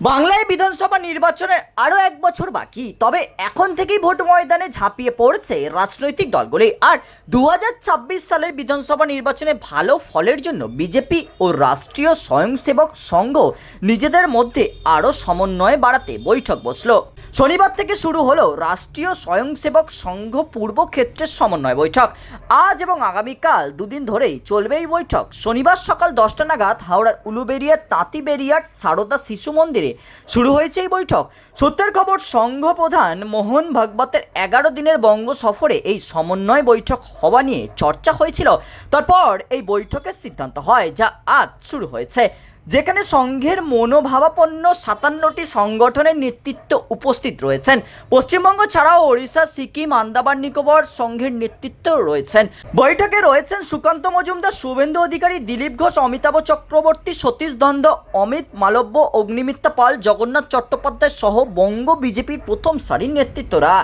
বাংলায় বিধানসভা নির্বাচনের আরও এক বছর বাকি, তবে এখন থেকেই ভোট ময়দানে ঝাঁপিয়ে পড়ছে রাজনৈতিক দলগুলি। আর দু হাজার ছাব্বিশ সালের বিধানসভা নির্বাচনে ভালো ফলের জন্য বিজেপি ও রাষ্ট্রীয় স্বয়ংসেবক সংঘ নিজেদের মধ্যে আরও সমন্বয় বাড়াতে বৈঠক বসল। শনিবার থেকে শুরু হলো রাষ্ট্রীয় স্বয়ংসেবক সংঘ পূর্ব ক্ষেত্রের সমন্বয় বৈঠক। আজ এবং আগামীকাল দুদিন ধরেই চলবে এই বৈঠক। শনিবার সকাল দশটা নাগাদ হাওড়ার উলুবেরিয়ার তাঁতিবেরিয়ার সারদা শিশু মন্দিরে শুরু হয়েছে এই বৈঠক। সত্যের খবর সংঘ প্রধান মোহন ভাগবতের এগারো দিনের বঙ্গ সফরে এই সমন্বয় বৈঠক হওয়া নিয়ে চর্চা হয়েছিল। তারপর এই বৈঠকের সিদ্ধান্ত হয়, যা আজ শুরু হয়েছে। যেখানে সংঘের মনোভাবাপন্ন সাতান্নটি সংগঠনের নেতৃত্ব উপস্থিত রয়েছেন। পশ্চিমবঙ্গ ছাড়াও ওড়িশা, সিকিম, আন্দামান, নিকোবর সংঘের নেতৃত্ব রয়েছেন। বৈঠকে রয়েছেন সুকান্ত মজুমদার, শুভেন্দু অধিকারী, দিলীপ ঘোষ, অমিতাভ চক্রবর্তী, সতীশ দ্বন্দ্ব অমিত মালব্য অগ্নিমিত্রা পাল, জগন্নাথ চট্টোপাধ্যায় সহ বঙ্গ বিজেপির প্রথম সারির নেতৃত্বরা।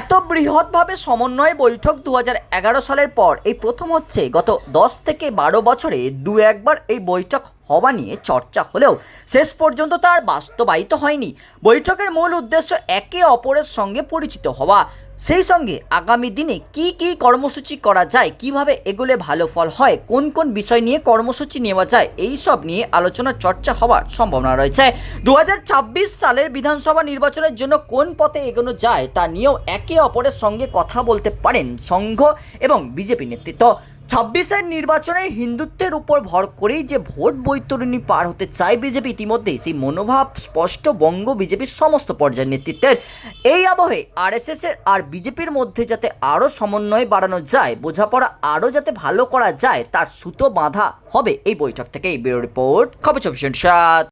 এত বৃহৎভাবে সমন্বয় বৈঠক দু হাজার এগারো সালের পর, এই প্রথম হচ্ছে গত দশ থেকে বারো বছরে দু একবার এই বৈঠক হওয়া নিয়ে চর্চা হলেও শেষ পর্যন্ত তার বাস্তবায়িত হয়নি। বৈঠকের মূল উদ্দেশ্য একে অপরের সঙ্গে পরিচিত হওয়া। সেই সঙ্গে আগামী দিনে কি কি কর্মসূচি করা যায়, কীভাবে এগুলো ভালো ফল হয়, কোন কোন বিষয় নিয়ে কর্মসূচি নেওয়া যায়, এই সব নিয়ে আলোচনা, চর্চা হওয়ার সম্ভাবনা রয়েছে। দু হাজার ছাব্বিশ সালের বিধানসভা নির্বাচনের জন্য কোন পথে এগোনো যায়, তা নিয়েও একে অপরের সঙ্গে কথা বলতে পারেন সংঘ এবং বিজেপি নেতৃত্ব। ছাব্বিশের নির্বাচনে হিন্দুত্বের উপর ভর করেই যে ভোট বৈতরণী পার হতে চায় বিজেপি ইতিমধ্যেই, সেই মনোভাব স্পষ্ট বঙ্গ বিজেপির সমস্ত পর্যায়ের নেতৃত্বের। এই আবহে আরএসএস এর আর বিজেপির মধ্যে যাতে আরও সমন্বয় বাড়ানো যায়, বোঝাপড়া আরও যাতে ভালো করা যায়, তার সুতো বাঁধা হবে এই বৈঠক থেকে এই ব্যুরো রিপোর্ট, খবর চব্বিশ সাত।